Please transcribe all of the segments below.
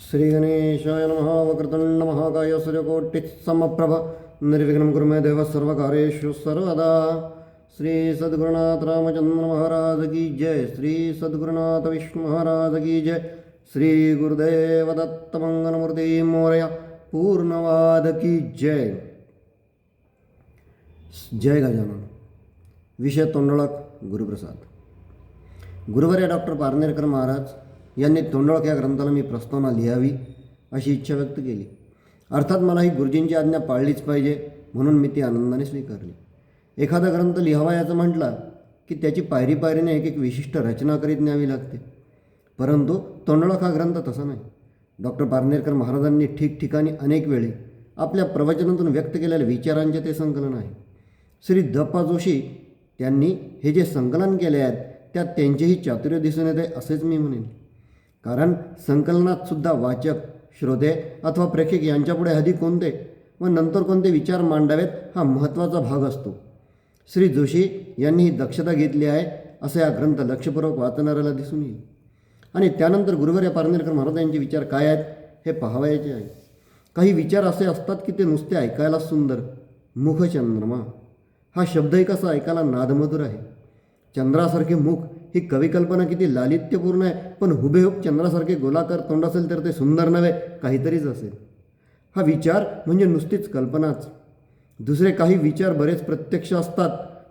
श्रीगणेशाय नमः वक्रतुण्ड सूर्यकोटिः समप्रभ निर्विघ्नं कुरु मे देवः सर्वकारेषु सर्वदा। श्री सद्गुरुनाथ रामचंद्र महाराज की जय। श्री सद्गुरुनाथ विष्णु महाराज की जय। श्री गुरुदेव दत्त मंगलमूर्ती पूर्णवाद की जय। जय गजानन। विषय तोंडळक गुरुप्रसाद। गुरुवर्य डॉक्टर पारनेरकर महाराज यांनी तोंडळक या ग्रंथाला मी प्रस्तावना लिहावी अशी इच्छा व्यक्त केली. अर्थात मला ही गुरुजींची आज्ञा पाळलीच पाहिजे म्हणून मी ती आनंदाने स्वीकारली. एखादा ग्रंथ लिहावा याचं म्हटला की त्याची पायरी पायरीने एक एक विशिष्ट रचना करीत न्यावी लागते. परंतु तोंडळक हा ग्रंथ तसा नाही. डॉक्टर पारनेरकर महाराजांनी ठिकठिकाणी अनेक वेळी आपल्या प्रवचनातून व्यक्त केलेल्या विचारांचे ते संकलन आहे. श्री दप्पा जोशी त्यांनी हे जे संकलन केले आहेत त्यात त्यांचेही चातुर्य दिसून येते असेच मी म्हणेन. कारण संकलनात सुद्धा वाचक श्रोते अथवा प्रेक्षक यांच्यापुढे आधी कोणते व नंतर कोणते विचार मांडावेत हा महत्त्वाचा भाग असतो. श्री जोशी यांनी ही दक्षता घेतली आहे असं हा ग्रंथ लक्षपूर्वक वाचणाऱ्याला दिसून येईल. आणि त्यानंतर गुरुवर्य पारनेरकर महाराज यांचे विचार काय आहेत हे पाहावयाचे आहे. काही विचार असे असतात की ते नुसते ऐकायला सुंदर. मुखचंद्रमा हा शब्दही कसा ऐकायला नादमधुर आहे. चंद्रासारखे मुख ही कविकल्पना किती लालित्यपूर्ण आहे. पण हुबेहूब चंद्रासारखे गोलाकार तोंड असेल तर ते सुंदर नव्हे काहीतरीच असेल. हा विचार म्हणजे नुसतीच कल्पनाच. दुसरे काही विचार बरेच प्रत्यक्ष असतात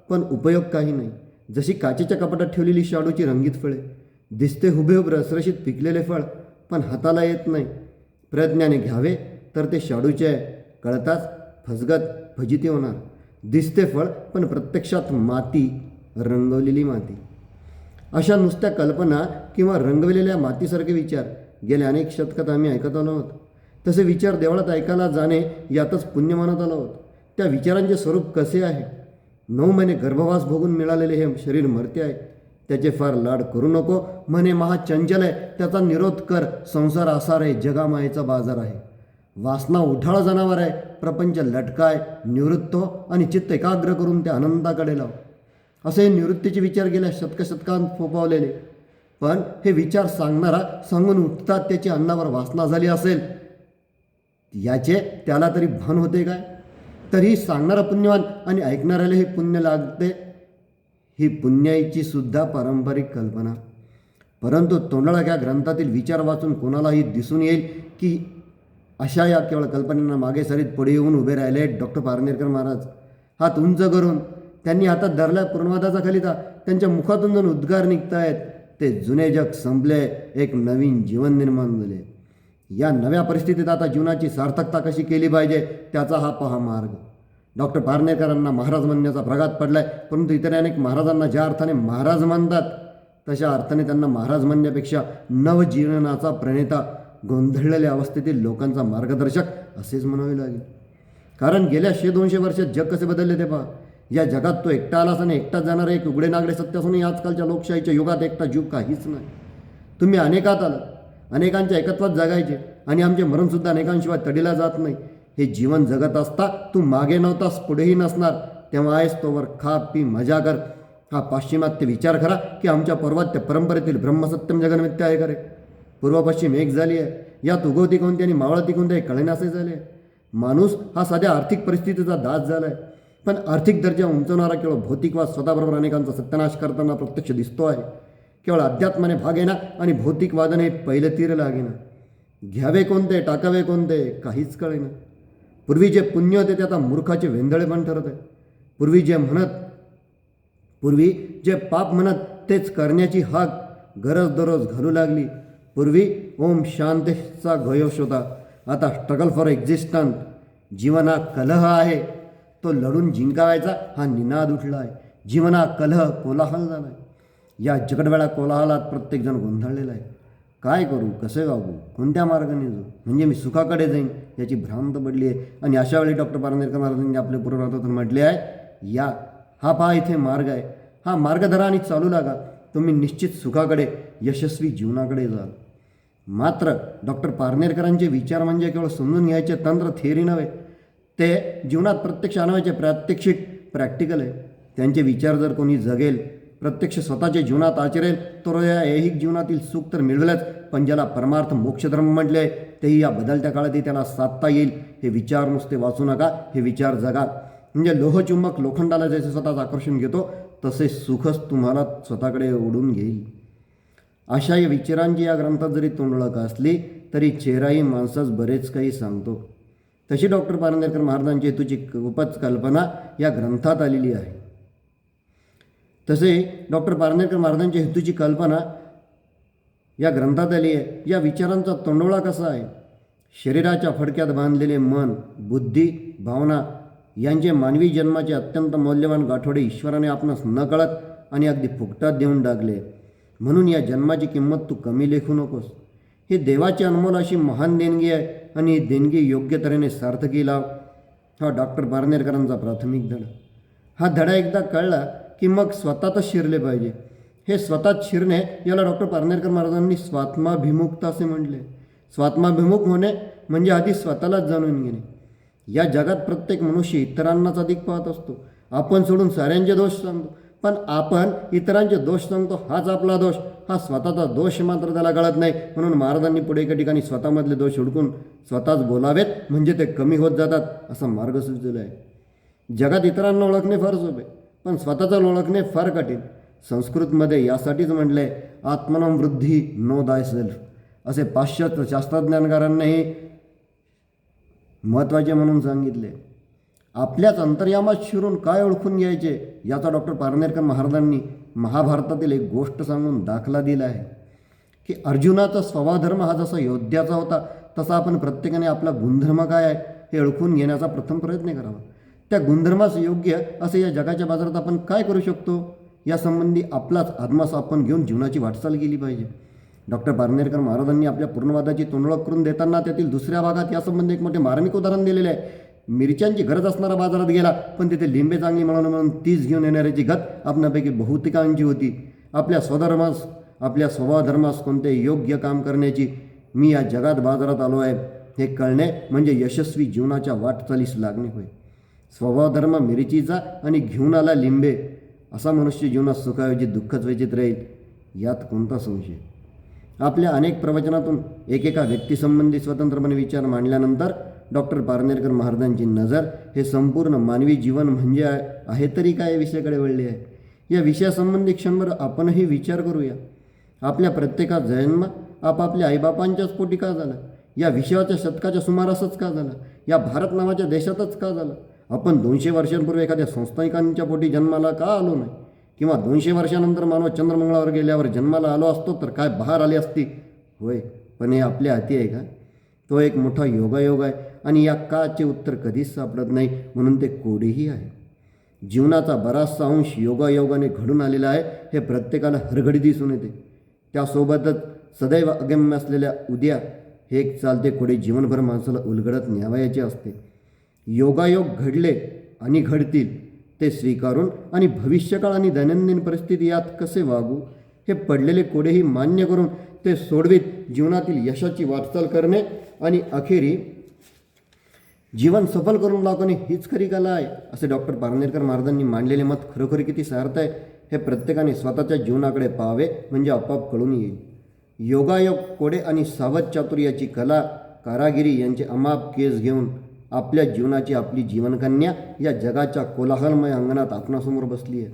पण उपयोग काही नाही. जशी काचेच्या कपाटात ठेवलेली शाडूची रंगीत फळे दिसते हुबेहूब रसरशीत पिकलेले फळ पण हाताला येत नाही. प्रयत्नाने घ्यावे तर ते शाडूचे आहे. कळताच फसगत फजिती होणार. दिसते फळ पण प्रत्यक्षात माती रंगवलेली माती. अशा नुसत्या कल्पना किंवा रंगविलेल्या मातीसारखे विचार. गेल्या अनेक शतकात आम्ही ऐकत आलो आहोत. तसे विचार देवळात ऐकायला जाणे यातच पुण्य मानत आलो आहोत. त्या विचारांचे स्वरूप कसे आहे? नऊ महिने गर्भवास भोगून मिळालेले हे शरीर मरते आहे. त्याचे फार लाड करू नको. म्हणे महाचंचल आहे. त्याचा निरोध कर. संसार आसार आहे जगामायेचा बाजार आहे. वासना उठाळा जनावर आहे. प्रपंच लटकाय निवृत्त हो आणि चित्त एकाग्र करून त्या आनंदाकडे लाव. असे निवृत्तीचे विचार गेल्या शतकशतकांत फोपावलेले पण हे विचार सांगणारा सांगून उठतात त्याची अन्नावर वासना झाली असेल. याचे त्याला तरी भान होते काय? तरी सांगणारा पुण्यवान आणि ऐकणाऱ्याला हे पुण्य लागते? ही पुण्याईची सुद्धा पारंपरिक कल्पना. परंतु तोंडळा या ग्रंथातील विचार वाचून कोणालाही दिसून येईल की अशा या केवळ कल्पनेनं मागे सरीत पुढे येऊन उभे राहिले डॉक्टर पारनेरकर महाराज. हात उंच करून त्यांनी आता धरला पूर्णवादाचा खलिता त्यांच्या मुखातून जण उद्गार निघतायत. ते जुने जग संपले एक नवीन जीवन निर्माण झाले. या नव्या परिस्थितीत आता जीवनाची सार्थकता कशी केली पाहिजे त्याचा हा पहा मार्ग. डॉक्टर पारनेकरांना महाराज म्हणण्याचा प्रघात पडलाय परंतु इतर अनेक महाराजांना ज्या अर्थाने महाराज म्हणतात तशा अर्थाने त्यांना महाराज म्हणण्यापेक्षा नवजीवनाचा प्रणेता गोंधळलेल्या अवस्थेतील लोकांचा मार्गदर्शक असेच म्हणावे लागेल. कारण गेल्या शे दोनशे वर्षात जग कसे बदलले ते पहा. या जगात तो एकटा आलाच आणि एकटाच जाणार एक उघडे नागडे सत्य असूनही आजकालच्या लोकशाहीच्या युगात एकटा जीव काहीच नाही. तुम्ही अनेकात आलात. अनेकांच्या एकत्वात जगायचे. आणि आमचे मरणसुद्धा अनेकांशिवाय तडीला जात नाही. हे जीवन जगत असता तू मागे नव्हतास पुढेही नसणार. तेव्हा आहेस तोवर खा पी मजा कर. हा पाश्चिमात्य विचार करा की आमच्या पर्वत्य परंपरेतील ब्रह्मसत्यम जगन्मित्य आहे करे पूर्व पश्चिम एक झाली आहे. यात उगवती कोणती आणि मावळती कोणती हे कळेनासे झाले माणूस हा साध्या आर्थिक परिस्थितीचा दास झाला आहे पण आर्थिक दर्जा उंचवणारा केवळ भौतिकवाद स्वतःबरोबर अनेकांचा सत्यानाश करताना प्रत्यक्ष दिसतो आहे. केवळ अध्यात्माने भाग येणार आणि भौतिकवादाने पहिले तीर लागेना. घ्यावे कोणते टाकावे कोणते काहीच कळेना. पूर्वी जे पुण्य होते ते आता मूर्खाचे वेंदळे पण ठरत आहे. पूर्वी जे म्हणत पूर्वी जे पाप म्हणत तेच करण्याची हाक गरज दररोज घालू लागली. पूर्वी ओम शांतीचा घोष होता आता स्ट्रगल फॉर एक्झिस्टंट जीवन हा कलह आहे. तो लढून जिंकावायचा हा निनाद उठला आहे जीवना कलह कोलाहल झाला आहे या जगडवेळा कोलाहलात प्रत्येकजण गोंधळलेला आहे. काय करू? कसे वागू? कोणत्या मार्गाने जाऊ? म्हणजे मी सुखाकडे जाईन याची भ्रांत पडली आहे. आणि अशा वेळी डॉक्टर पारनेरकर महाराजांनी आपल्या पूर्वभारतातून म्हटले आहे या हा पहा इथे मार्ग आहे. हा मार्ग धरा आणि चालू लागा. तुम्ही निश्चित सुखाकडे यशस्वी जीवनाकडे जाल. मात्र डॉक्टर पारनेरकरांचे विचार म्हणजे केवळ समजून घ्यायचे तंत्र थेअरी नव्हे. ते जीवनात प्रत्यक्ष आणायचे प्रात्यक्षिक प्रॅक्टिकल आहे. त्यांचे विचार जर कोणी जगेल प्रत्यक्ष स्वतःच्या जीवनात आचरेल तर या ऐहिक जीवनातील सुख तर मिळवेलच. पण ज्याला परमार्थ मोक्षधर्म म्हटले आहे तेही या बदलत्या काळातही त्याला साधता येईल. हे विचार नुसते वाचू नका हे विचार जगा. म्हणजे लोहचुंबक लोखंडाला जसे स्वतःच आकर्षण घेतो तसे सुखच तुम्हाला स्वतःकडे ओढून घेईल. अशा या विचारांची या ग्रंथात जरी तोंडळक असली तरी चेहराही माणसास बरेच काही सांगतो. तशी डॉक्टर पारंदरकर महाराजांची हेतूची खूपच कल्पना या ग्रंथात आलेली आहे. तसे डॉक्टर पारंदरकर महाराजांच्या हेतूची कल्पना या ग्रंथात आली आहे. या विचारांचा तोंडोळा कसा आहे? शरीराच्या फडक्यात बांधलेले मन बुद्धी भावना यांचे मानवी जन्माचे अत्यंत मौल्यवान गाठोडे ईश्वराने आपणास न कळत आणि अगदी फुकटात देऊन डागले म्हणून या जन्माची किंमत तू कमी लेखू नकोस. हे देवाची अनमोल अशी महान देणगी आहे. आणि देणगी योग्य तऱ्हेने सार्थकी लाव हा डॉक्टर बारनेरकरांचा प्राथमिक धडा. हा धडा एकदा कळला की मग स्वतःतच शिरले पाहिजे. हे स्वतःच शिरणे याला डॉक्टर पारनेरकर महाराजांनी स्वात्माभिमुखता असे म्हटले. स्वात्माभिमुख होणे म्हणजे आधी स्वतःलाच जाणून घेणे. या जगात प्रत्येक मनुष्य इतरांनाच अधिक पाहत असतो. आपण सोडून साऱ्यांचे दोष सांगतो. पण आपण इतरांचे दोष सांगतो हाच आपला दोष. हा स्वतःचा दोष मात्र त्याला कळत नाही. म्हणून महाराजांनी पुढे एका ठिकाणी स्वतःमधले दोष हुडकून स्वतःच बोलावेत म्हणजे ते कमी होत जातात असा मार्ग सुचलेला आहे. जगात इतरांना ओळखणे फार सोपे पण स्वतःचा ओळखणे फार कठीण. संस्कृतमध्ये यासाठीच म्हटले आत्मनावृद्धी नो दाय सेल्फ असे पाश्चात्य शास्त्रज्ञानकारांनाही महत्त्वाचे म्हणून सांगितले. आपल्याच अंतर्यामात शिरून काय ओळखून घ्यायचे याचा डॉक्टर पारनेरकर महाराजांनी महाभारतातील एक गोष्ट सांगून दाखला दिला आहे की अर्जुनाचा स्वभावधर्म हा जसा योद्ध्याचा होता तसा आपण प्रत्येकाने आपला गुणधर्म काय आहे हे ओळखून घेण्याचा प्रथम प्रयत्न करावा. त्या गुणधर्मास योग्य असे या जगाच्या बाजारात आपण काय करू शकतो यासंबंधी आपलाच आत्मास आपण घेऊन जीवनाची वाटचाल केली पाहिजे. डॉक्टर पारनेरकर महाराजांनी आपल्या पूर्णवादाची तोंडओळख करून देताना त्यातील दुसऱ्या भागात यासंबंधी एक मोठे मार्मिक उदाहरण दिलेले आहे मिरच्यांची गरज असणारा बाजारात गेला पण तिथे लिंबे चांगली म्हणून म्हणून तीच घेऊन येणाऱ्याची गत आपणापैकी बहुतेकांची होती. आपल्या स्वधर्मास आपल्या स्वभावधर्मास कोणते योग्य काम करण्याची मी या जगात बाजारात आलो आहे हे कळणे म्हणजे यशस्वी जीवनाच्या वाटचालीस लागणे होय. स्वभावधर्म मिरचीचा आणि घेऊन आला लिंबे असा मनुष्य जीवनात सुखाऐवजी दुःखच व्यचित राहील यात कोणता संशय? आपल्या अनेक प्रवचनातून एकेका व्यक्तीसंबंधी स्वतंत्रपणे विचार मांडल्यानंतर डॉक्टर पारनेरकर महाराजांची नजर हे संपूर्ण मानवी जीवन म्हणजे आहे तरी काय या विषयाकडे वळली आहे? या विषयासंबंधी क्षणभर आपणही विचार करूया. आपल्या प्रत्येका जन्म आपापल्या आईबापांच्याच पोटी का झाला? या विषयाच्या शतकाच्या सुमारासच का झाला? या भारत नावाच्या देशातच का झाला? आपण दोनशे वर्षांपूर्वी एखाद्या संस्थानिकांच्या पोटी जन्माला का आलो नाही? किंवा दोनशे वर्षानंतर मानव चंद्रमंगळावर गेल्यावर जन्माला आलो असतो तर काय बहार आली असती? होय पण हे आपल्या हाती आहे का? तो एक मोठा योगायोग आहे आणि या काचे उत्तर कधीच सापडत नाही म्हणून ते कोडेही आहे. जीवनाचा बराचसा अंश योगायोगाने घडून आलेला आहे हे प्रत्येकाला हरघडी दिसून येते. त्यासोबतच सदैव अगम्य असलेल्या उद्या हे एक चालते कोडे जीवनभर माणसाला उलगडत न्यावयाचे असते. योगायोग घडले आणि घडतील ते स्वीकारून आणि भविष्यकाळ आणि दैनंदिन परिस्थिती यात कसे वागू हे पडलेले कोडेही मान्य करून ते सोडवीत जीवनातील यशाची वाटचाल करणे आणि अखेरी जीवन सफल करून दाखवणे हीच खरी कला आहे असे डॉक्टर पारनेरकर महाराजांनी मांडलेले मत खरोखर किती सार्थ आहे हे प्रत्येकाने स्वतःच्या जीवनाकडे पाहावे म्हणजे आपोआप कळून येईल. योगायोग कोडे आणि सावध चातुर्याची कला कारागिरी यांचे अमाप केस घेऊन आपल्या जीवनाची आपली जीवनकन्या या जगाच्या कोलाहलमय अंगणात आपणासमोर बसली आहे.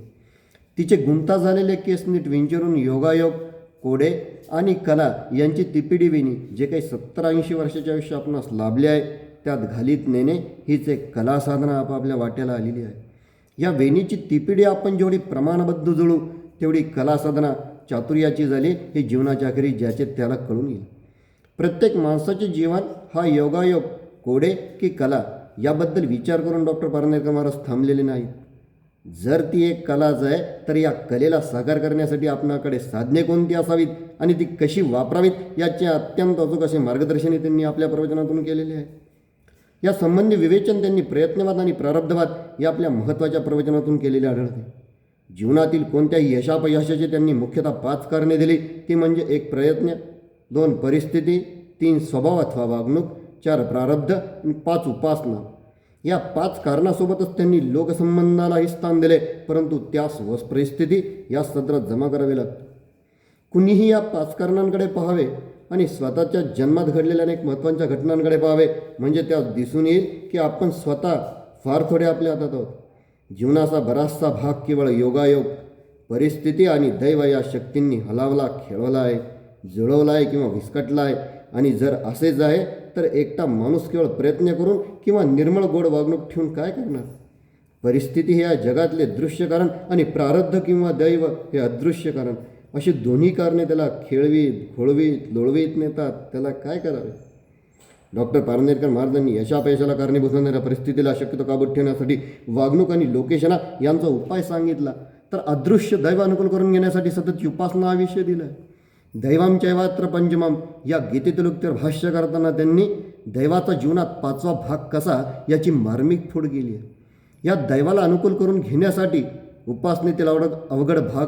तिचे गुंता झालेले केस नीट विंचरून योगायोग कोडे आणि कला यांची तिपिडी विणी जे काही सत्तर ऐंशी वर्षाच्या आयुष्य आपणास लाभले आहे त्यात घालीत नेणे हीच एक कला साधना आपापल्या वाट्याला आलेली आहे. या वेणीची तिपिडी आपण जेवढी प्रमाणबद्ध जुळू तेवढी कला साधना चातुर्याची झाली हे जीवनाच्या अखेरी ज्याचे त्याला कळून येईल. प्रत्येक माणसाचे जीवन हा योगायोग कोडे की कला याबद्दल विचार करून डॉक्टर पारनेरकर महाराज थांबलेले नाहीत. जर ती एक कलाच आहे तर या कलेला साकार करण्यासाठी आपणाकडे साधने कोणती असावीत आणि ती कशी वापरावीत याचे अत्यंत अचूक असे मार्गदर्शनही त्यांनी आपल्या प्रवचनातून केलेले आहे. या संबंधी विवेचन त्यांनी प्रयत्नवाद आणि प्रारब्धवाद या आपल्या महत्त्वाच्या प्रवचनातून केलेले आढळते. जीवनातील कोणत्याही यशापयशाचे त्यांनी मुख्यतः पाच कारणे दिली. ती म्हणजे एक प्रयत्न दोन परिस्थिती तीन स्वभाव अथवा वागणूक चार प्रारब्ध आणि पाच उपासना. या पाच कारणासोबतच त्यांनी लोकसंबंधालाही स्थान दिले परंतु त्यास व परिस्थिती या सत्रात जमा करावी लागते. कुणीही या पाच कारणांकडे पाहावे आणि स्वतःच्या जन्मात घडलेल्या अनेक महत्त्वाच्या घटनांकडे पाहावे म्हणजे त्यात दिसून येईल की आपण स्वतः फार थोडे आपल्या हातात आहोत. जीवनाचा बराचसा भाग केवळ योगायोग परिस्थिती आणि दैव या शक्तींनी हलावला खेळवला आहे जुळवला आहे किंवा विस्कटला आहे आणि जर असेच आहे तर एकटा माणूस केवळ प्रयत्न करून किंवा निर्मळ गोड वागणूक ठेवून काय करणार? परिस्थिती हे या जगातले दृश्य कारण आणि प्रारब्ध किंवा दैव हे अदृश्य कारण. अशी दोन्ही कारणे त्याला खेळवीत घोळवीत लोळवीत नेतात. त्याला काय करावे? डॉक्टर पारनेरकर महाराजांनी यशापयशाला कारणीभूत होणाऱ्या परिस्थितीला शक्यतो काबूत ठेवण्यासाठी वागणूक आणि लोकेशना यांचा उपाय सांगितला. तर अदृश्य दैव अनुकूल करून घेण्यासाठी सतत उपासना हा विषय दिला. आहे चैवात्र पंचमम या गीतेतील उत्तर भाष्य करताना त्यांनी दैवाचा जीवनात पाचवा भाग कसा याची मार्मिक फोड केली आहे. या दैवाला अनुकूल करून घेण्यासाठी उपासनेतील अवघड अवघड भाग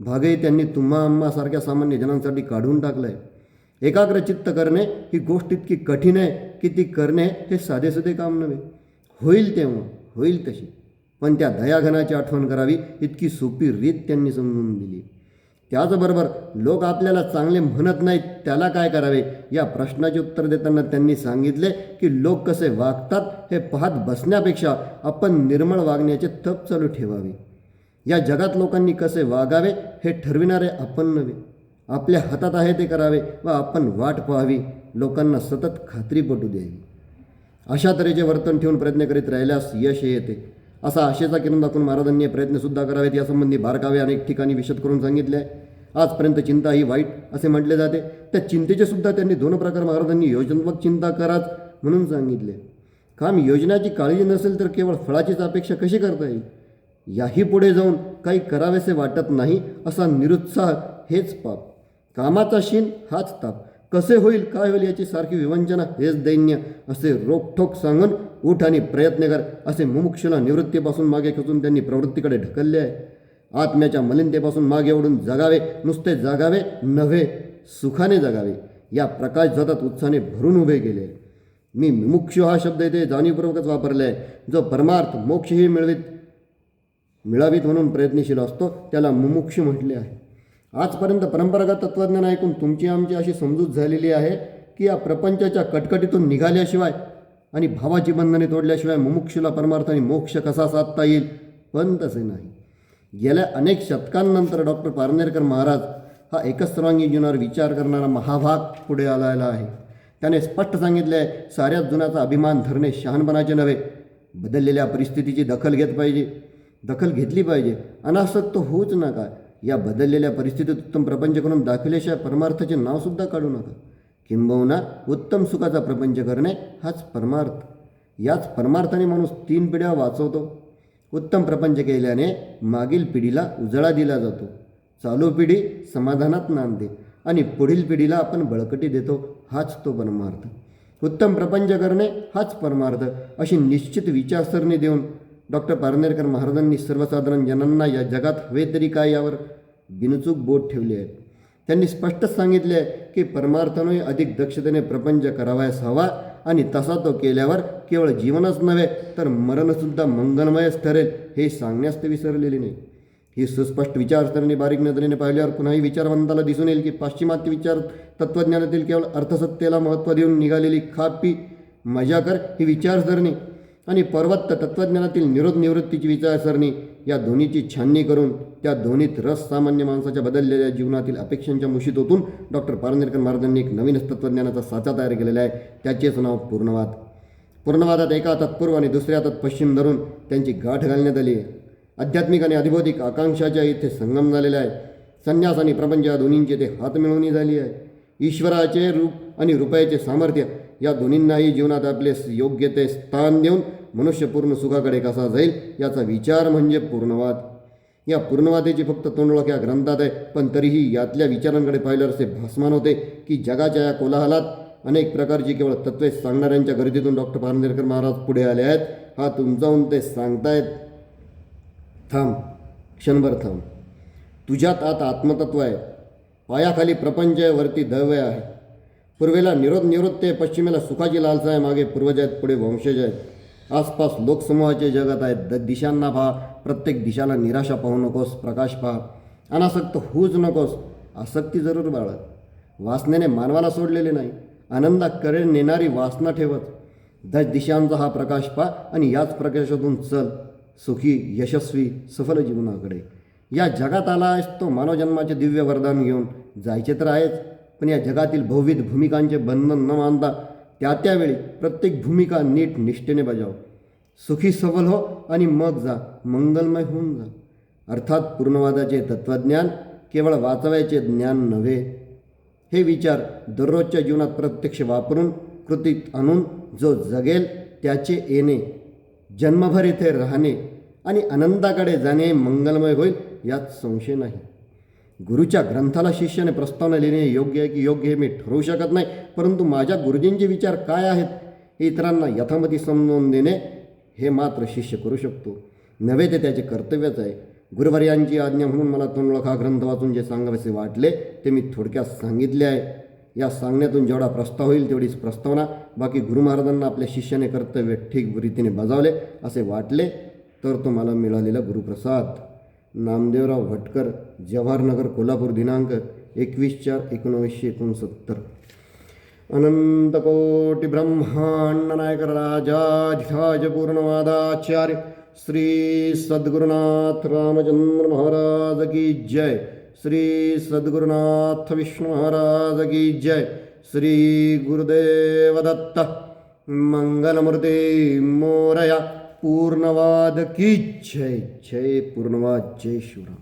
भागही त्यांनी तुम्हा आम्हासारख्या सामान्य जनांसाठी काढून टाकलं आहे एकाग्र चित्त करणे ही गोष्ट इतकी कठीण आहे की ती करणे हे साधेसुधे काम नव्हे. होईल तेव्हा होईल तशी. पण त्या दयाघनाची आठवण करावी इतकी सोपी रीत त्यांनी समजून दिली. त्याचबरोबर लोक आपल्याला चांगले म्हणत नाहीत त्याला काय करावे? या प्रश्नाचे उत्तर देताना त्यांनी सांगितले की लोक कसे वागतात हे पाहत बसण्यापेक्षा आपण निर्मळ वागण्याचे तप चालू ठेवावे. या जगात लोकांनी कसे वागावे हे ठरविणारे आपण नव्हे. आपल्या हातात आहे ते करावे व आपण वाट पाहावी. लोकांना सतत खात्री पटू द्यावी. अशा तऱ्हेचे वर्तन ठेवून प्रयत्न करीत राहिल्यास यश येते. असा आशेचा किरण दाखवून महाराजांनी प्रयत्नसुद्धा करावेत. यासंबंधी बारकावे अनेक ठिकाणी विशद करून सांगितले. आहे आजपर्यंत चिंता ही वाईट असे म्हटले जाते. त्या चिंतेचे सुद्धा त्यांनी दोन प्रकार महाराजांनी योजनात्मक चिंता कराच म्हणून सांगितले. काम योजनाची काळजी नसेल तर केवळ फळाचीच अपेक्षा कशी करता येईल? याही पुढे जाऊन काही करावेसे वाटत नाही असा निरुत्साह हेच पाप. कामाचा शीन हाच ताप. कसे होईल काय होईल याची सारखी विवंचना हेच दैन्य असे रोखठोक सांगून उठ आणि प्रयत्न कर असे मुमुक्षुला निवृत्तीपासून मागे खेचून त्यांनी प्रवृत्तीकडे ढकलले आहे. आत्म्याच्या मलिनतेपासून मागे ओढून जगावे नुसते जगावे नव्हे सुखाने जगावे या प्रकाश जातात उत्साहाने भरून उभे गेले. मी मुमुक्ष हा शब्द येथे जाणीवपूर्वकच वापरले आहे. जो परमार्थ मोक्षही मिळवीत मिळावीत म्हणून प्रयत्नशील असतो त्याला मुमुक्ष म्हटले आहे. आजपर्यंत परंपरागत तत्त्वज्ञान ऐकून तुमची आमची अशी समजूत झालेली आहे की या प्रपंचाच्या कटकटीतून निघाल्याशिवाय आणि भावाची बंधने तोडल्याशिवाय मुमुक्षुला परमार्थ आणि मोक्ष कसा साधता येईल? पण तसे नाही. गेल्या अनेक शतकांनंतर डॉक्टर पारनेरकर महाराज हा एकच जीवनावर विचार करणारा महाभाग पुढे आलेला आहे. त्याने स्पष्ट सांगितले आहे साऱ्या जुन्याचा अभिमान धरणे शहाणपणाचे नव्हे. बदललेल्या परिस्थितीची दखल घेत पाहिजे. दखल घेतली पाहिजे. अनासक्त होऊच नका. या बदललेल्या परिस्थितीत उत्तम प्रपंच करून दाखवल्याशिवाय परमार्थाचे नावसुद्धा काढू नका. किंबहुना उत्तम सुखाचा प्रपंच करणे हाच परमार्थ. याच परमार्थाने माणूस तीन पिढ्या वाचवतो. उत्तम प्रपंच केल्याने मागील पिढीला उजळा दिला जातो. चालू पिढी समाधानात नांदते आणि पुढील पिढीला आपण बळकटी देतो. हाच तो परमार्थ. उत्तम प्रपंच करणे हाच परमार्थ अशी निश्चित विचारसरणी देऊन डॉक्टर पारनेरकर महाराजांनी सर्वसाधारण जनांना या जगात हवे तरी काय यावर बिनचूक बोट ठेवले आहे. त्यांनी स्पष्टच सांगितले आहे की परमार्थाने अधिक दक्षतेने प्रपंच करावयास हवा आणि तसा तो केल्यावर केवळ जीवनच नव्हे तर मरणसुद्धा मंगलमयच ठरेल हे सांगण्यास ते विसरलेले नाही. ही सुस्पष्ट विचारसरणी बारीक नजरेने पाहिल्यावर पुन्हाही विचारवंताला दिसून येईल की पाश्चिमात्य विचार तत्त्वज्ञानातील केवळ अर्थसत्तेला महत्त्व देऊन निघालेली खापी मजाकर ही विचारसरणी आणि पर्वत तत्त्वज्ञानातील निरोध निवृत्तीची विचारसरणी या दोन्हीची छाननी करून त्या दोन्हीत रस सामान्य माणसाच्या बदललेल्या जीवनातील अपेक्षांच्या मुशीत ओतून डॉक्टर पारनेरकर महाराजांनी एक नवीनच तत्त्वज्ञानाचा साचा तयार केलेला आहे. त्याचेच नाव पूर्णवाद. पूर्णवादात एका हातात पूर्व आणि दुसऱ्या हातात पश्चिम धरून त्यांची गाठ घालण्यात आली आहे. आध्यात्मिक आणि अधिभौतिक आकांक्षाच्या इथे संगम झालेला आहे. संन्यास आणि प्रपंच या दोन्हींची ते हात मिळवणी झाली आहे. ईश्वराचे रूप आणि रुपयाचे सामर्थ्य या दोन्हींनाही जीवनात आपले योग्य ते स्थान देऊन मनुष्य पूर्ण सुखाकडे कसा जाईल याचा विचार म्हणजे पूर्णवाद. या पूर्णवादेची फक्त तोंडओळख या ग्रंथात आहे पण तरीही यातल्या विचारांकडे पाहिल्यावर असे भासमान होते की जगाच्या या कोलाहलात अनेक प्रकारची केवळ तत्वे सांगणाऱ्यांच्या गर्दीतून डॉक्टर पारनेरकर महाराज पुढे आले आहेत. हा तुमचाहून ते सांगतायत. थांब क्षणभर थांब. तुझ्यात आता आत्मतत्व आहे. पायाखाली प्रपंच आहे वरती दैव आहे. पूर्वेला निरोध निवृत्ती आहे पश्चिमेला सुखाची लालसा आहे मागे पूर्वज आहेत पुढे वंशज आहेत. आसपास लोकसमूहाचे जगत आहेत. द दिशांना पहा. प्रत्येक दिशाला निराशा पाहू नकोस प्रकाश पहा. अनासक्त होऊच नकोस. आसक्ती जरूर बाळग. वासनेने मानवाला सोडलेले नाही. आनंदाकडे नेणारी वासना ठेवत. दश दिशांचा हा प्रकाश पा आणि याच प्रकाशातून चल. सुखी यशस्वी सफल जीवनाकडे. या जगात आला आहेस तो मानवजन्माचे दिव्य वरदान घेऊन. जायचे तर आहेच पण या जगातील बहुविध भूमिकांचे बंधन न मानता त्या त्यावेळी प्रत्येक भूमिका नीट निष्ठेने बजाव. सुखी सफल हो आणि मग जा. मंगलमय होऊन जा. अर्थात पूर्णवादाचे तत्त्वज्ञान केवळ वाचवायचे ज्ञान नव्हे. हे विचार दररोजच्या जीवनात प्रत्यक्ष वापरून कृतीत आणून जो जगेल त्याचे येणे जन्मभर इथे राहणे आणि आनंदाकडे जाणे मंगलमय होईल यात संशय नाही. गुरुच्या ग्रंथाला शिष्याने प्रस्तावना लिहिणे योग्य आहे की योग्य हे मी ठरवू शकत नाही परंतु माझ्या गुरुजींचे विचार काय आहेत हे इतरांना यथामती समजून देणे हे मात्र शिष्य करू शकतो. नव्हे ते त्याचे कर्तव्यच आहे. गुरुवर्यांची आज्ञा म्हणून मला तोंडलख हा ग्रंथ वाचून जे सांगावेसे वाटले ते मी थोडक्यात सांगितले आहे. या सांगण्यातून जेवढा प्रस्ताव होईल तेवढीच प्रस्तावना. बाकी गुरु महाराजांना आपल्या शिष्याने कर्तव्य ठीक रीतीने बजावले असे वाटले तर तो मला मिळालेला गुरुप्रसाद. नामदेवराव भटकर जवाहरनगर कोल्हापूर दिनांक एकवीस चार एकोणवीसशे एकोणसत्तर. अनंतकोटी ब्रह्मांड नायक राजाधिराज पूर्णवादाचार्य श्री सद्गुरुनाथ रामचंद्र महाराज की जय. श्री सद्गुरुनाथ विष्णू महाराज की जय. श्री गुरुदेव दत्त मंगलमूर्ती मोरया. पूर्णवाद की जय जय पूर्णवाद जय शिवराम